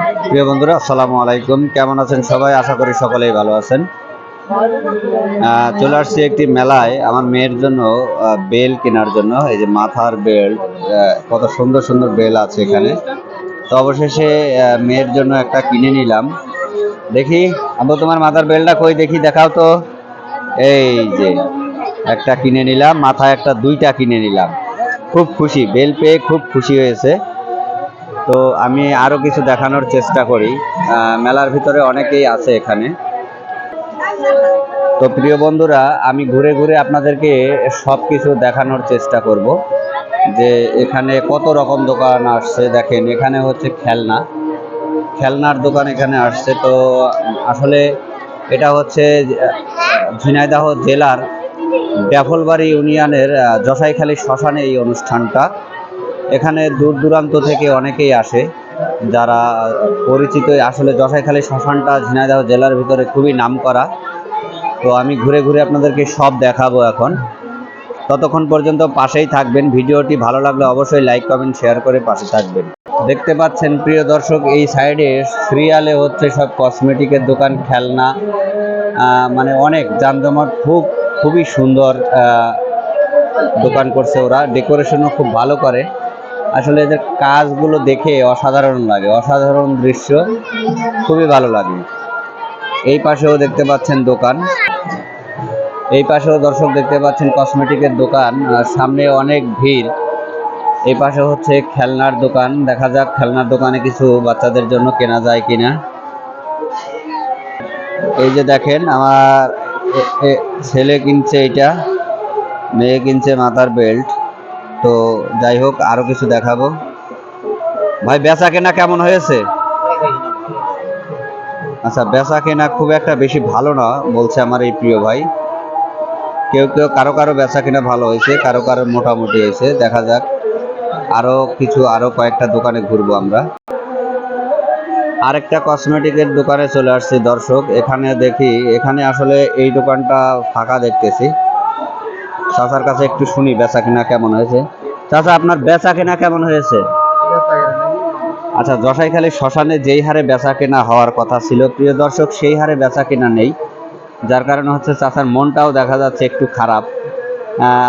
প্রিয় বন্ধুরা, আসসালামু আলাইকুম। কেমন আছেন সবাই? আশা করি সকলেই ভালো আছেন। চলে আসছি একটি মেলায়। আমার মেয়ের জন্য বেল কেনার জন্য। এই যে মাথার বেল্ট কত সুন্দর সুন্দর বেল আছে এখানে। তো অবশেষে মেয়ের জন্য একটা কিনে নিলাম। দেখি আবু তোমার মাথার বেলটা কই? দেখি, দেখাও তো। এই যে, একটা কিনে নিলাম। মাথায় একটা, দুইটা কিনে নিলাম। খুব খুশি, বেল পেয়ে খুব খুশি হয়েছে। তো আমি আরও কিছু দেখানোর চেষ্টা করি। মেলার ভিতরে অনেকেই আছে এখানে। তো প্রিয় বন্ধুরা, আমি ঘুরে ঘুরে আপনাদেরকে সব কিছু দেখানোর চেষ্টা করব। যে এখানে কত রকম দোকান আসছে, দেখেন, এখানে হচ্ছে খেলনা। খেলনার দোকান এখানে আসছে। তো আসলে এটা হচ্ছে ঝিনাইদহ জেলার ড্যাফলবাড়ি ইউনিয়নের জসাইখালী শ্মশানে এই অনুষ্ঠানটা। এখানে দূর দূরান্ত থেকে অনেকেই আসে, যারা পরিচিত। আসলে জসাইখালী শ্মশানটা ঝিনাইদহ জেলার ভিতরে খুবই নামকরা। তো আমি ঘুরে ঘুরে আপনাদেরকে সব দেখাবো এখন। ততক্ষণ পর্যন্ত পাশেই থাকবেন। ভিডিওটি ভালো লাগলে অবশ্যই লাইক, কমেন্ট, শেয়ার করে পাশে থাকবেন। দেখতে পাচ্ছেন প্রিয় দর্শক, এই সাইডে সিরিয়ালে হচ্ছে সব কসমেটিকের দোকান, খেলনা মানে অনেক জামজমাট, খুব, খুবই সুন্দর দোকান করছে ওরা। ডেকোরেশনও খুব ভালো করে। আসলে এদের কাজগুলো দেখে অসাধারণ লাগে, অসাধারণ দৃশ্য, খুবই ভালো লাগে। এই পাশেও দেখতে পাচ্ছেন দোকান, এই পাশেও দর্শক দেখতে পাচ্ছেন কসমেটিকের দোকান, আর সামনে অনেক ভিড়। এই পাশে হচ্ছে খেলনার দোকান, দেখা যাক খেলনার দোকানে কিছু বাচ্চাদের জন্য কেনা যায় কিনা। এই যে দেখেন, আমার ছেলে কিনছে এটা, মেয়ে কিনছে মাথার বেল্ট। তো যাই হোক, আরও কিছু দেখাবো। ভাই, বেচা কেনা কেমন হয়েছে? আচ্ছা বেচা কেনা খুব একটা বেশি ভালো না, বলছে আমার এই প্রিয় ভাই। কেউ কেউ, কারও কারও বেচা কেনা ভালো হয়েছে, কারও কারও মোটামুটি হয়েছে, দেখা যাক। আরও কিছু, আরও কয়েকটা দোকানে ঘুরবো আমরা। আরেকটা কসমেটিকের দোকানে চলে আসছি দর্শক, এখানে দেখি, এখানে আসলে এই দোকানটা ফাঁকা দেখতেছি। চাচার কাছে একটু শুনি বেচা কেনা কেমন হয়েছে। চাচা, আপনার বেচা কেনা কেমন হয়েছে? আচ্ছা জশাইখালী শ্মশানে যেই হারে বেচা কেনা হওয়ার কথা ছিল, প্রিয় দর্শক, সেই হারে বেচা কেনা নেই। যার কারণে হচ্ছে চাচার মনটাও দেখা যাচ্ছে একটু খারাপ।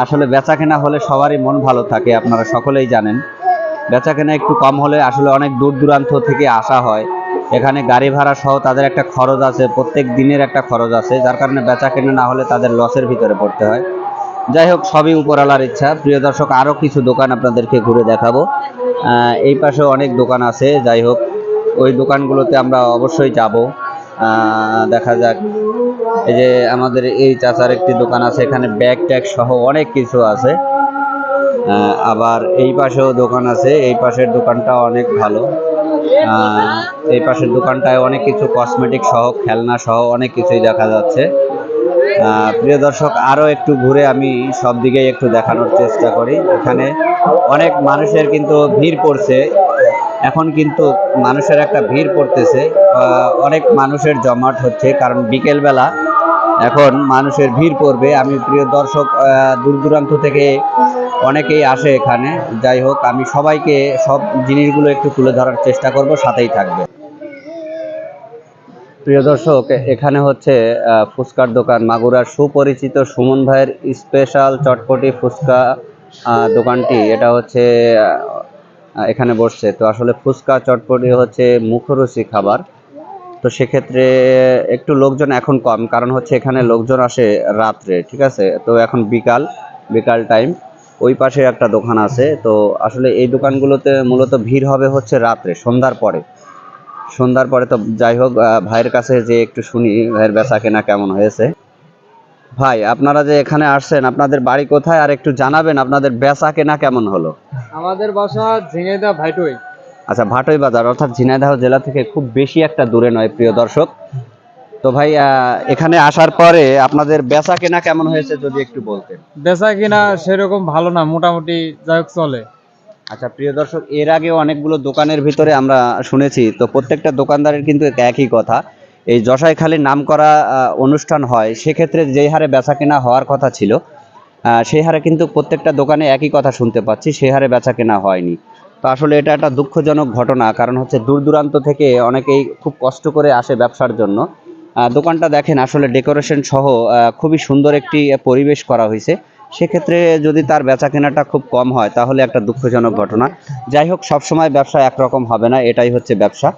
আসলে বেচা কেনা হলে সবারই মন ভালো থাকে, আপনারা সকলেই জানেন। বেচা কেনা একটু কম হলে আসলে অনেক দূর দূরান্ত থেকে আসা হয়। এখানে গাড়ি ভাড়া সহ তাদের একটা খরচ আছে, প্রত্যেক দিনের একটা খরচ আছে, যার কারণে বেচা কেনা না হলে তাদের লসের ভিতরে পড়তে হয়। যাই হোক, সবই উপরালার ইচ্ছা। প্রিয় দর্শক আরও কিছু দোকান আপনাদেরকে ঘুরে দেখাবো। এই পাশে অনেক দোকান আছে, যাই হোক, ওই দোকানগুলোতে আমরা অবশ্যই যাব। দেখা যাক। এই যে আমাদের এই চাচার একটি দোকান আছে, এখানে ব্যাগ ট্যাগ সহ অনেক কিছু আছে। আবার এই পাশেও দোকান আছে, এই পাশের দোকানটা অনেক ভালো। এই পাশের দোকানটায় অনেক কিছু কসমেটিক সহ, খেলনা সহ অনেক কিছুই দেখা যাচ্ছে। প্রিয় দর্শক আরও একটু ঘুরে আমি সব দিকেই একটু দেখানোর চেষ্টা করি। এখানে অনেক মানুষের কিন্তু ভিড় পড়ছে। এখন কিন্তু মানুষের একটা ভিড় পড়তেছে। অনেক মানুষের জমাট হচ্ছে, কারণ বিকেলবেলা এখন মানুষের ভিড় পড়বে। আমি প্রিয় দর্শক দূর দূরান্ত থেকে অনেকেই আসে এখানে। যাই হোক, আমি সবাইকে সব জিনিসগুলো একটু তুলে ধরার চেষ্টা করব, সাথেই থাকবে। প্রিয় দর্শক, এখানে হচ্ছে ফুচকার দোকান। মাগুরার সুপরিচিত সুমন ভাইয়ের স্পেশাল চটপটি ফুচকা দোকানটি। এটা হচ্ছে এখানে বসছে। তো আসলে ফুচকা চটপটি হচ্ছে মুখরুচি খাবার। তো সেক্ষেত্রে একটু লোকজন এখন কম, কারণ হচ্ছে এখানে লোকজন আসে রাত্রে, ঠিক আছে? তো এখন বিকাল বিকাল টাইম ওই পাশে একটা দোকান আছে। তো আসলে এই দোকানগুলোতে মূলত ভিড় হবে হচ্ছে রাত্রে, সন্ধ্যার পরে। সন্ধ্যার পরে তো যাই হোক ভাইয়ের কাছে যে একটু শুনি ভাইয়ের বেচা কেনা কেমন হয়েছে। ভাই আপনারা যে এখানে আসছেন আপনাদের বাড়ি কোথায়? আর একটু জানাবেন আপনাদের বেচা কেনা কেমন হলো? আমাদের বাসা ঝিঙেদা ভাইটুই আচ্ছা ভাটই বাজার অর্থাৎ ঝিনাইদহ জেলা থেকে খুব বেশি একটা দূরে নয় প্রিয় দর্শক। তো ভাই আহ, এখানে আসার পরে আপনাদের বেচা কেনা কেমন হয়েছে যদি একটু বলতেন। বেচা কেনা সেরকম ভালো না মোটামুটি যাই হোক চলে। আচ্ছা প্রিয় দর্শক, এর আগে অনেকগুলো দোকানের ভিতরে আমরা শুনেছি, তো প্রত্যেকটা দোকানদারের কিন্তু একই কথা। এই জশাইখালীর নাম করা অনুষ্ঠান হয়, সেক্ষেত্রে যেই হারে বেচা কেনা হওয়ার কথা ছিল সেই হারে কিন্তু প্রত্যেকটা দোকানে একই কথা শুনতে পাচ্ছি, সেই হারে বেচা কেনা হয়নি। তো আসলে এটা একটা দুঃখজনক ঘটনা, কারণ হচ্ছে দূর দূরান্ত থেকে অনেকেই খুব কষ্ট করে আসে ব্যবসার জন্য। দোকানটা দেখেন, আসলে ডেকোরেশন সহ খুবই সুন্দর একটি পরিবেশ করা হয়েছে। সেক্ষেত্রে যদি তার বেচা কেনাটা খুব কম হয়, তাহলে একটা দুঃখজনক ঘটনা। যাই হোক, সবসময় ব্যবসা একরকম হবে না, এটাই হচ্ছে ব্যবসা।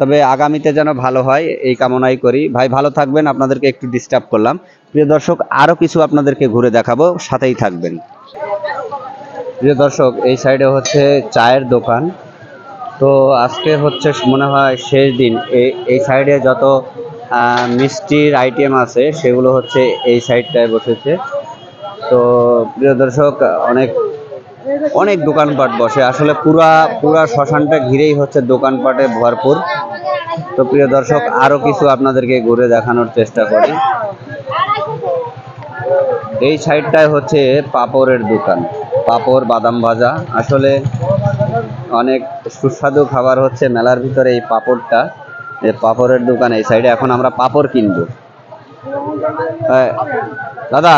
তবে আগামীতে যেন ভালো হয়, এই কামনাই করি। ভাই, ভালো থাকবেন, আপনাদেরকে একটু ডিস্টার্ব করলাম। প্রিয় দর্শক আরও কিছু আপনাদেরকে ঘুরে দেখাবো, সাথেই থাকবেন। প্রিয় দর্শক, এই সাইডে হচ্ছে চায়ের দোকান। তো আজকে হচ্ছে মনে হয় শেষ দিন। এই সাইডে যত মিষ্টির আইটেম আছে, সেগুলো হচ্ছে এই সাইডটায় বসেছে। তো প্রিয় দর্শক অনেক অনেক দোকানপাট বসে। আসলে পুরা পুরা শ্মশানটা ঘিরেই হচ্ছে দোকানপাটে ভরপুর। তো প্রিয় দর্শক আরও কিছু আপনাদেরকে ঘুরে দেখানোর চেষ্টা করি। এই সাইডটায় হচ্ছে পাপড়ের দোকান পাপড় বাদাম ভাজা। আসলে অনেক সুস্বাদু খাবার হচ্ছে মেলার ভিতরে এই পাপড়টা। পাপড়ের দোকান এই সাইডে। এখন আমরা পাপড় কিনবো। হ্যাঁ, দাদা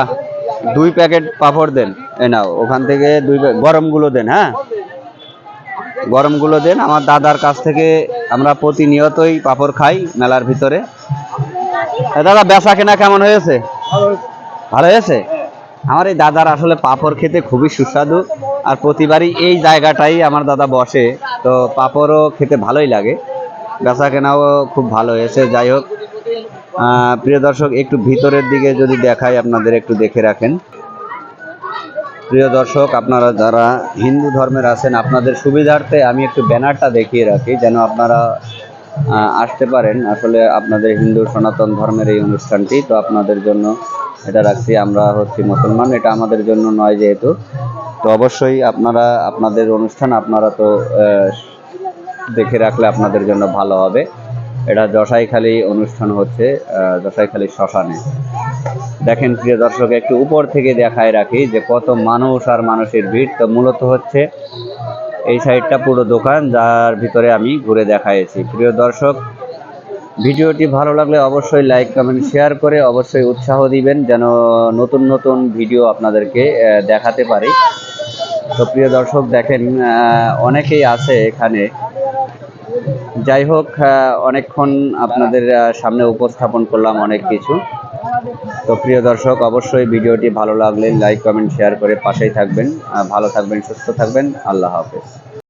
দুই প্যাকেট পাপড় দেন। এ নাও, ওখান থেকে দুই গরমগুলো দেন হ্যাঁ? গরমগুলো দেন, আমার দাদার কাছ থেকে আমরা প্রতিনিয়তই পাপড় খাই মেলার ভিতরে। দাদা, বেচা কেনা কেমন হয়েছে? ভালো হয়েছে? আমার এই দাদার আসলে পাপড় খেতে খুবই সুস্বাদু, আর প্রতিবারই এই জায়গাটাই আমার দাদা বসে, তো পাপড়ও খেতে ভালোই লাগে। বেচা কেনাও খুব ভালো হয়েছে, যাই হোক। প্রিয় দর্শক, একটু ভিতরের দিকে যদি দেখাই, আপনাদের একটু দেখে রাখেন। প্রিয় দর্শক, আপনারা যারা হিন্দু ধর্মের আছেন, আপনাদের সুবিধার্থে আমি একটু ব্যানারটা দেখিয়ে রাখি, যেন আপনারা আসতে পারেন। আসলে আপনাদের হিন্দু সনাতন ধর্মের এই অনুষ্ঠানটি, তো আপনাদের জন্য এটা রাখছি। আমরা হচ্ছি মুসলমান, এটা আমাদের জন্য নয় যেহেতু। তো অবশ্যই আপনারা, আপনাদের অনুষ্ঠান আপনারা তো দেখে রাখলে আপনাদের জন্য ভালো হবে। এটা জশাইখালি অনুষ্ঠান হচ্ছে জশাইখালি শ্মশানে। দেখেন প্রিয় দর্শক, একটু উপর থেকে দেখায় রাখি যে কত মানুষ আর মানুষের ভিড়। তো মূলত হচ্ছে এই সাইডটা পুরো দোকান, যার ভিতরে আমি ঘুরে দেখাইছি। প্রিয় দর্শক, ভিডিওটি ভালো লাগলে অবশ্যই লাইক, কমেন্ট, শেয়ার করে অবশ্যই উৎসাহ দিবেন, যেন নতুন নতুন ভিডিও আপনাদেরকে দেখাতে পারি। তো প্রিয় দর্শক, দেখেন অনেকেই আছে এখানে। যাই হোক অনেকক্ষণ আপনাদের সামনে উপস্থাপন করলাম অনেক কিছু। তো প্রিয় দর্শক, অবশ্যই ভিডিওটি ভালো লাগলে লাইক, কমেন্ট, শেয়ার করে পাশেই থাকবেন। ভালো থাকবেন, সুস্থ থাকবেন। আল্লাহ হাফেজ।